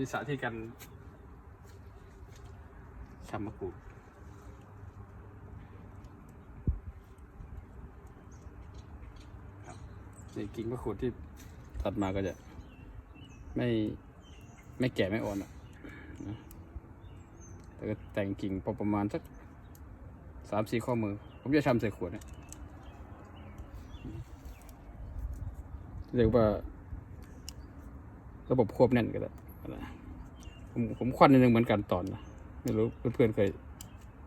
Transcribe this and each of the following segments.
นี่สาธิตกันชำมะกรูดครับนี่กิ่งมะกรูดที่ตัดมาก็จะ ไม่ไม่แก่ไม่อ่อนอะแต่ก็แต่งกิ่งพอประมาณสักสามสี่ข้อมือ ผมจะชำใส่ขวดนะเรียกว่า ระบบควบแน่นก็ได้ ผมผมควันนิดนึงเหมือนกันตอนนะไม่รู้เพื่อนๆเคย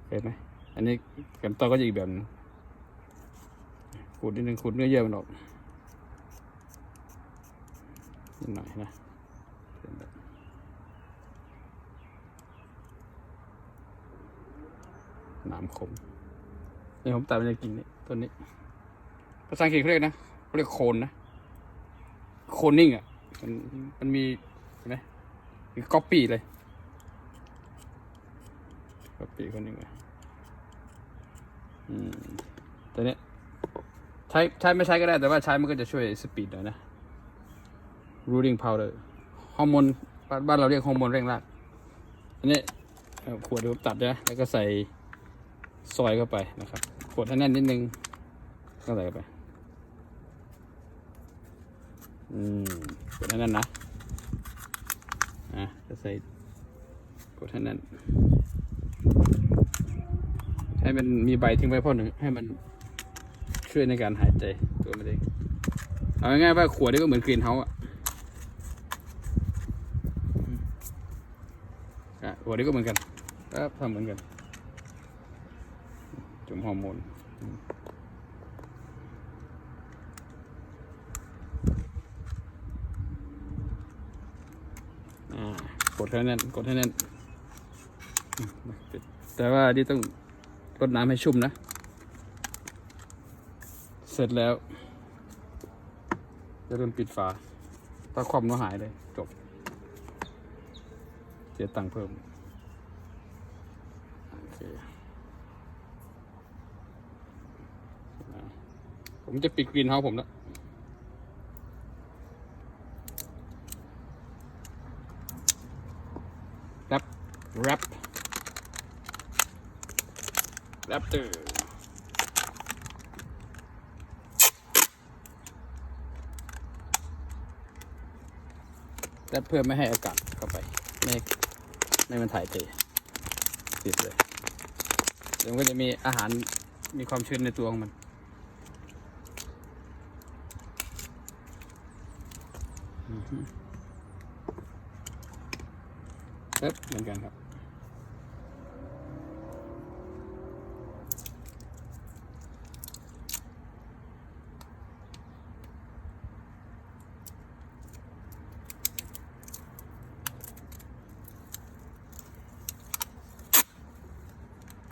เคยไหมอันนี้กันตอนก็จะอีกแบบขูดนิดนึงขูดเนื้อเยื่อมันออกนิดหน่อยนะนแบบหนามคมนี่ผมตัดมันจะกิ่งนี่ต้นนี้ภาษาอังกฤษเขาเรียกนะเขาเรียกโคนนะ โคนนิ่งอะ มันมันมีเห็นไหม ก๊อปปี้เลยก๊อปปี้คนหนึ่งอืมตัวเนี้ยใช้ใช้ไม่ใช้ก็ได้แต่ว่าใช้มันก็จะช่วยสปีดหน่อยนะ ruling powder ฮอร์โมนบ้านเราเรียกฮอร์โมนเร่งรากอันนี้ขวดเดี๋ยวผมตัดนะแล้วก็ใส่ซอยเข้าไปนะครับขวดให้แน่นนิดนึงก็ใส่เข้าไป อืมกดให้นั่นนะ อะจะใส่กดให้นั่นให้มันมีใบทิ้งไว้พ่อหนึ่งให้มันช่วยในการหายใจตัวมันเองเอาง่ายๆว่าขวดนี่ก็เหมือนกรีนเฮาส์อะอะขวดนี่ก็เหมือนกันก็ทำเหมือนกันจุ่มฮอร์โมน กดให้แน่นกดให้แน่นแต่ว่านี่ต้องรดน้ำให้ชุ่มนะ เสร็จแล้ว จะเริ่มปิดฝาถ้าความก็หายเลย จบ เสียตังค์เพิ่ม โอเค ผมจะปิดกรีนเฮาส์ผมแล้ว แรปแรปแรปเตอร์แรปเพื่อไม่ให้อากาศเข้าไป ไม่ไม่มันถ่ายเทติดเลยเดี๋ยวก็จะมีอาหารมีความชื้นในตัวของมันอือ เอ๊บเหมือนกันครับ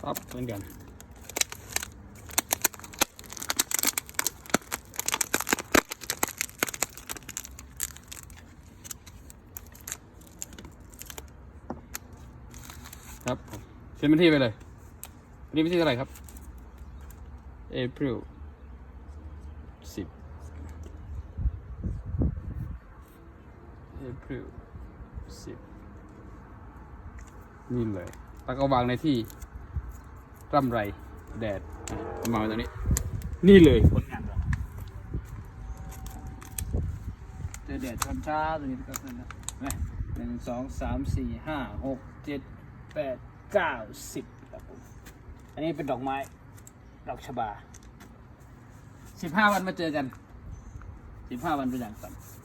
ปั๊บเหมือนกัน ครับเซ็นบันที่ไปเลยวันนี้วันที่เท่าไหร่ครับ April สิบ April สิบนี่เลยแล้วก็วางในที่ร่ำไรแดดมาตรงนี้ นี่เลยผลงานเราเจอแดดตอนช้าตรงนี้ก็นั่นนะเห็นไหมหนึ่งสองสามสี่ห้าหกเจ็ด แปดเก้าสิบครับผมอันนี้เป็นดอกไม้ ดอกชบาสิบห้าวันมาเจอกันสิบห้าวันเป็นอย่างต่ำ